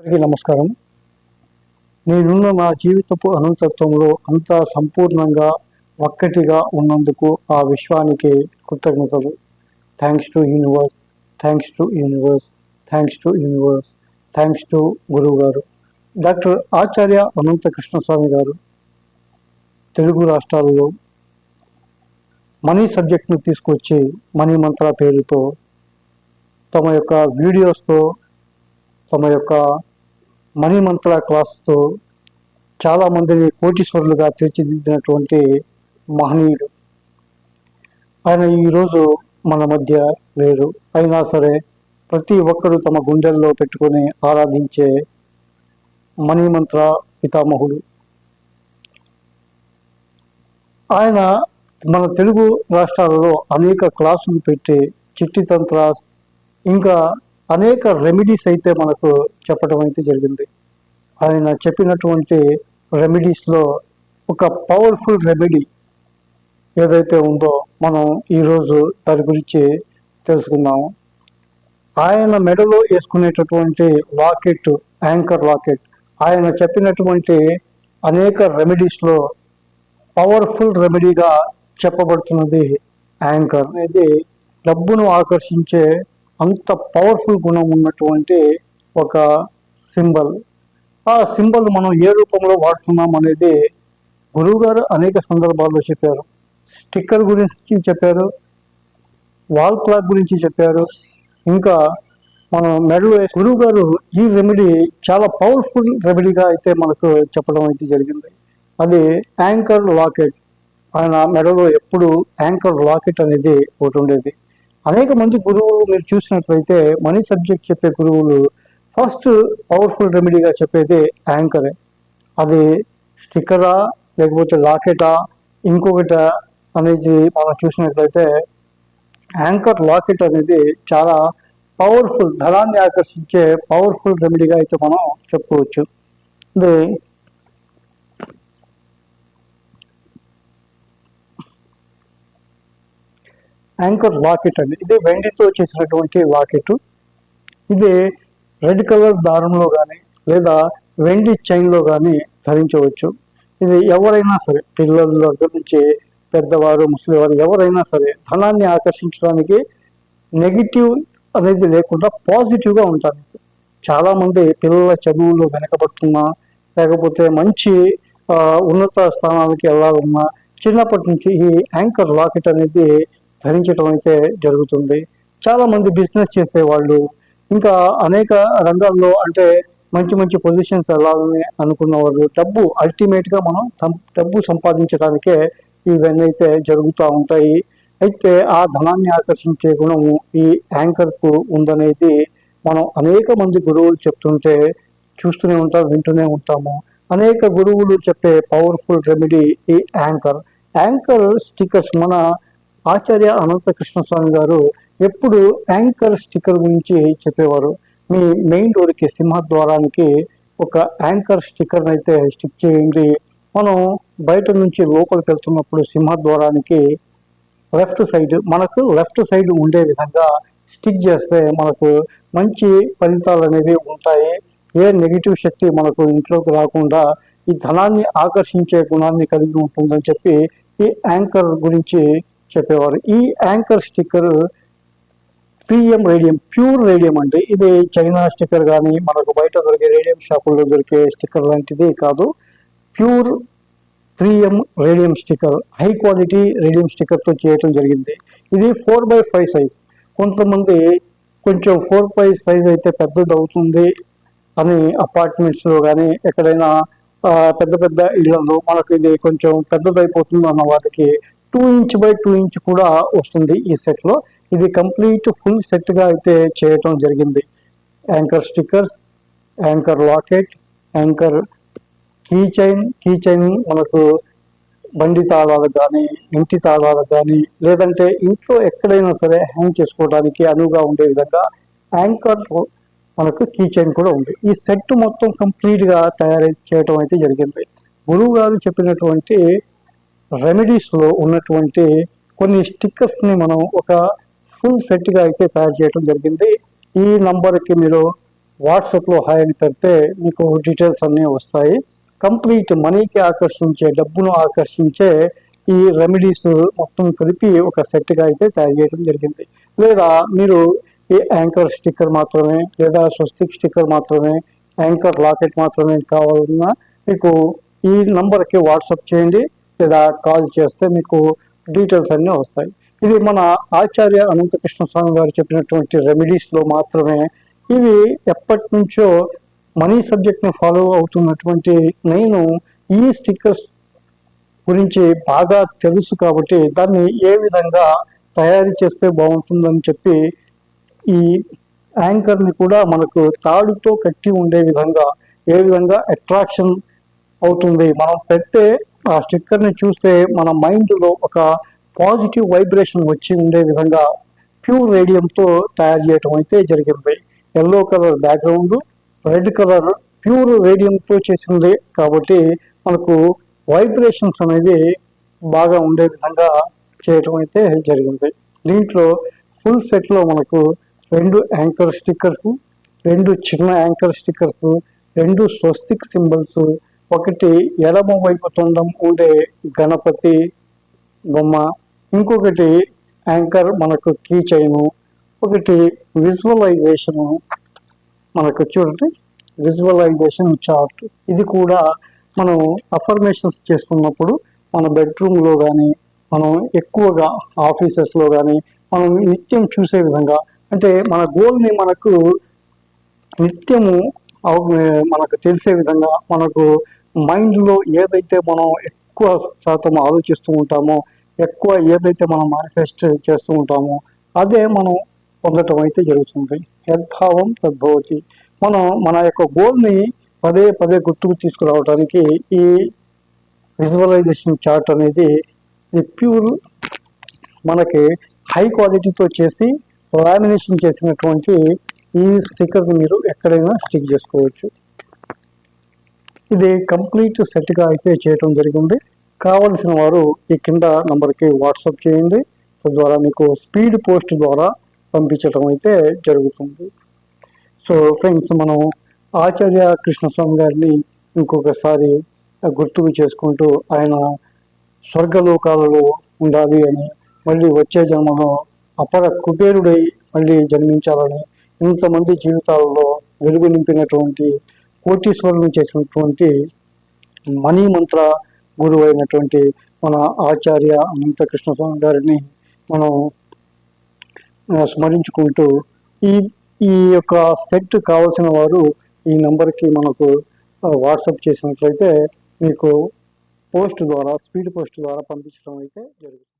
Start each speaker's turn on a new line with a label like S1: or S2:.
S1: అందరికీ నమస్కారం. నేనున్న నా జీవితపు అనంతత్వంలో అంతా సంపూర్ణంగా ఒక్కటిగా ఉన్నందుకు ఆ విశ్వానికి కృతజ్ఞతలు. Thanks to universe thanks to universe thanks to universe thanks to గురువు గారు డాక్టర్ ఆచార్య అనంత కృష్ణస్వామి గారు తెలుగు రాష్ట్రాలలో మనీ సబ్జెక్ట్ను తీసుకొచ్చి మనీ మంత్ర పేరుతో తమ యొక్క వీడియోస్తో తమ యొక్క మనీ క్లాస్తో చాలామందిని కోటీశ్వరులుగా తీర్చిదిద్దినటువంటి మహనీయుడు. ఆయన ఈరోజు మన మధ్య లేరు. అయినా సరే ప్రతి ఒక్కరూ తమ గుండెల్లో పెట్టుకొని ఆరాధించే మణిమంత్ర పితామహుడు. ఆయన మన తెలుగు రాష్ట్రాలలో అనేక క్లాసులు పెట్టి చిట్టితంత్ర ఇంకా అనేక రెమెడీస్ అయితే మనకు చెప్పడం అయితే జరిగింది. ఆయన చెప్పినటువంటి రెమెడీస్లో ఒక పవర్ఫుల్ రెమెడీ ఏదైతే ఉందో మనం ఈరోజు దాని గురించి తెలుసుకుందాము ఆయన మెడలో వేసుకునేటటువంటి లాకెట్ యాంకర్ లాకెట్ ఆయన చెప్పినటువంటి అనేక రెమెడీస్లో పవర్ఫుల్ రెమెడీగా చెప్పబడుతున్నది యాంకర్ అనేది డబ్బును ఆకర్షించే అంత పవర్ఫుల్ గుణం ఉన్నటువంటి ఒక సింబల్ ఆ సింబల్ మనం ఏ రూపంలో వాడుతున్నాం అనేది గురువుగారు అనేక సందర్భాల్లో చెప్పారు. స్టిక్కర్ గురించి చెప్పారు. వాల్ క్లాక్ గురించి చెప్పారు. ఇంకా మనం మెడలో గురువు గారు ఈ రెమెడీ చాలా పవర్ఫుల్ రెమెడీగా అయితే మనకు చెప్పడం అయితే జరిగింది. అది యాంకర్ లాకెట్ ఆయన మెడలో ఎప్పుడు యాంకర్ లాకెట్ అనేది ఒకటి ఉండేది. అనేక మంది గురువులు మీరు చూసినట్లయితే మనీ సబ్జెక్ట్ చెప్పే గురువులు ఫస్ట్ పవర్ఫుల్ రెమెడీగా చెప్పేది యాంకరే. అది స్టిక్కరా లేకపోతే లాకెటా? ఇంకొకట అనేది మనం చూసినట్లయితే యాంకర్ లాకెట్ అనేది చాలా పవర్ఫుల్ ధనాన్ని ఆకర్షించే పవర్ఫుల్ రెమెడీగా అయితే మనం చెప్పుకోవచ్చు. ఇది యాంకర్ లాకెట్ అండి. ఇది వెండితో చేసినటువంటి లాకెట్. ఇది రెడ్ కలర్ దారంలో కానీ లేదా వెండి చైన్లో కానీ ధరించవచ్చు. ఇది ఎవరైనా సరే పిల్లల దగ్గర నుంచి పెద్దవారు ముసలివారు ఎవరైనా సరే ధనాన్ని ఆకర్షించడానికి నెగిటివ్ అనేది లేకుండా పాజిటివ్గా ఉంటారు. చాలామంది పిల్లల చదువులు వెనకబడుతున్నా లేకపోతే మంచి ఉన్నత స్థానానికి వెళ్ళాలన్నా చిన్నప్పటి నుంచి ఈ యాంకర్ లాకెట్ అనేది ధరించడం అయితే జరుగుతుంది. చాలామంది బిజినెస్ చేసేవాళ్ళు ఇంకా అనేక రంగాల్లో అంటే మంచి మంచి పొజిషన్స్ వెళ్ళాలని అనుకున్న వాళ్ళు డబ్బు అల్టిమేట్గా మనం డబ్బు సంపాదించడానికే ఇవన్నీ అయితే జరుగుతూ ఉంటాయి. అయితే ఆ ధనాన్ని ఆకర్షించే గుణము ఈ యాంకర్కు ఉందనేది మనం అనేక మంది గురువులు చెప్తుంటే చూస్తూనే ఉంటాం వింటూనే ఉంటాము. అనేక గురువులు చెప్పే పవర్ఫుల్ రెమెడీ ఈ యాంకర్ యాంకర్ స్టిక్కర్స్ మన ఆచార్య అనంత కృష్ణస్వామి గారు ఎప్పుడు యాంకర్ స్టిక్కర్ గురించి చెప్పేవారు. మీ మెయిన్ డోర్కి సింహద్వారానికి ఒక యాంకర్ స్టిక్కర్ని అయితే స్టిక్ చేయండి. మనం బయట నుంచి లోపలికి వెళ్తున్నప్పుడు సింహద్వారానికి లెఫ్ట్ సైడ్ మనకు లెఫ్ట్ సైడ్ ఉండే విధంగా స్టిక్ చేస్తే మనకు మంచి ఫలితాలు అనేవి ఉంటాయి. ఏ నెగిటివ్ శక్తి మనకు ఇంట్లోకి రాకుండా ఈ ధనాన్ని ఆకర్షించే గుణాన్ని కలిగి ఉంటుందని చెప్పి ఈ యాంకర్ గురించి చెప్పేవారు. ఈ anchor sticker PM radium pure radium అంటే ఇది చైనా స్టిక్కర్ కానీ మనకు బయట దొరికే రేడియం షాపుల్లో దొరికే స్టిక్కర్ లాంటిది కాదు. Pure three M radium sticker high quality radium స్టిక్కర్తో చేయటం జరిగింది. ఇది ఫోర్ బై ఫైవ్ సైజ్ కొంతమంది కొంచెం ఫోర్ బై సైజ్ అయితే పెద్దది అవుతుంది అని అపార్ట్మెంట్స్లో కానీ ఎక్కడైనా పెద్ద పెద్ద ఇళ్ళలో మనకు ఇది కొంచెం పెద్దదైపోతుంది అన్న వాటికి two inch by two inch కూడా వస్తుంది ఈ సెట్లో ఇది కంప్లీట్ ఫుల్ సెట్గా అయితే చేయటం జరిగింది. Anchor stickers anchor locket anchor key chain key chain మనకు బండి తాళాలకు కానీ ఇంటి తాళాలకు కానీ లేదంటే ఇంట్లో ఎక్కడైనా సరే హ్యాంగ్ చేసుకోవడానికి అనువుగా ఉండే విధంగా యాంకర్ మనకు కీ చైన్ కూడా ఉంది. ఈ సెట్ మొత్తం కంప్లీట్గా తయారు చేయటం అయితే జరిగింది. గురువు గారు చెప్పినటువంటి రెమెడీస్లో ఉన్నటువంటి కొన్ని స్టిక్కర్స్ని మనం ఒక ఫుల్ సెట్గా అయితే తయారు చేయడం జరిగింది. ఈ నంబర్కి మీరు వాట్సాప్లో హాయ్ అని పెడితే మీకు డీటెయిల్స్ అన్నీ వస్తాయి. కంప్లీట్ మనీకి ఆకర్షించే డబ్బును ఆకర్షించే ఈ రెమెడీస్ మొత్తం కలిపి ఒక సెట్గా అయితే తయారు చేయడం జరిగింది. లేదా మీరు ఈ యాంకర్ స్టిక్కర్ మాత్రమే లేదా స్వస్తిక్ స్టిక్కర్ మాత్రమే యాంకర్ లాకెట్ మాత్రమే కావాలన్నా మీకు ఈ నంబర్కి వాట్సాప్ చేయండి. లేదా కాల్ చేస్తే మీకు డీటెయిల్స్ అన్నీ వస్తాయి. ఇది మన ఆచార్య అనంతకృష్ణ స్వామి గారు చెప్పినటువంటి రెమెడీస్లో మాత్రమే. ఇవి ఎప్పటి నుంచో మనీ సబ్జెక్ట్ని ఫాలో అవుతున్నటువంటి నేను ఈ స్టిక్కర్స్ గురించి బాగా తెలుసు కాబట్టి దాన్ని ఏ విధంగా తయారు చేస్తే బాగుంటుందని చెప్పి ఈ యాంకర్ని కూడా మనకు తాడుతో కట్టి ఉండే విధంగా ఏ విధంగా అట్రాక్షన్ అవుతుంది మనం పెడితే ఆ స్టిక్కర్ని చూస్తే మన మైండ్లో ఒక పాజిటివ్ వైబ్రేషన్ వచ్చి ఉండే విధంగా ప్యూర్ రేడియంతో తయారు చేయటం అయితే జరిగింది. Yellow colour background red colour pure రేడియంతో చేసింది. కాబట్టి మనకు వైబ్రేషన్స్ అనేవి బాగా ఉండే విధంగా చేయటం అయితే జరిగింది. దీంట్లో ఫుల్ సెట్లో మనకు రెండు యాంకర్ స్టిక్కర్స్ రెండు చిన్న యాంకర్ స్టిక్కర్స్ రెండు స్వస్తిక్ సింబల్స్ ఒకటి ఎడమ వైపు తొండం ఉండే గణపతి బొమ్మ ఇంకొకటి యాంకర్ మనకు కీ చైను ఒకటి విజువలైజేషను మనకు చూడండి. Visualisation chart. ఇది కూడా మనం అఫర్మేషన్స్ చేసుకున్నప్పుడు మన బెడ్రూమ్లో కానీ మనం ఎక్కువగా ఆఫీసెస్లో కానీ మనం నిత్యం చూసే విధంగా అంటే మన గోల్ని మనకు నిత్యము మనకు తెలిసే విధంగా మనకు మైండ్లో ఏదైతే మనం ఎక్కువ శాతం ఆలోచిస్తూ ఉంటామో ఎక్కువ ఏదైతే మనం మేనిఫెస్ట్ చేస్తూ ఉంటామో అదే మనం పొందటం అయితే జరుగుతుంది. యద్భావం తద్భవతి. మనం మన యొక్క గోల్ని పదే పదే గుర్తుకు తీసుకురావడానికి ఈ విజువలైజేషన్ చార్ట్ అనేది ఇది ప్యూర్ మనకి హై క్వాలిటీతో చేసి లామినేషన్ చేసినటువంటి ఈ స్టిక్కర్ని మీరు ఎక్కడైనా స్టిక్ చేసుకోవచ్చు. ఇది కంప్లీట్ సెట్గా అయితే చేయటం జరిగింది. కావలసిన వారు ఈ కింద నంబర్కి వాట్సాప్ చేయండి. తద్వారా మీకు స్పీడ్ పోస్ట్ ద్వారా పంపించడం అయితే జరుగుతుంది. సో ఫ్రెండ్స్ మనం ఆచార్య కృష్ణస్వామి గారిని ఇంకొకసారి గుర్తుకు చేసుకుంటూ ఆయన స్వర్గలోకాలలో ఉండాలి అని మళ్ళీ వచ్చే జన్మలో అపర కుబేరుడై మళ్ళీ జన్మించాలని ఇంతమంది జీవితాలలో వెలుగు నింపినటువంటి కోటీశ్వరులను చేసినటువంటి మనీ మంత్ర గురువు అయినటువంటి మన ఆచార్య అనంతకృష్ణ స్వామి గారిని మనం స్మరించుకుంటూ ఈ ఈ యొక్క సెట్ కావాల్సిన వారు ఈ నెంబర్కి మనకు వాట్సప్ వాట్సాప్ చేసినట్లయితే మీకు పోస్ట్ ద్వారా స్పీడ్ పోస్ట్ ద్వారా పంపించడం అయితే జరుగుతుంది.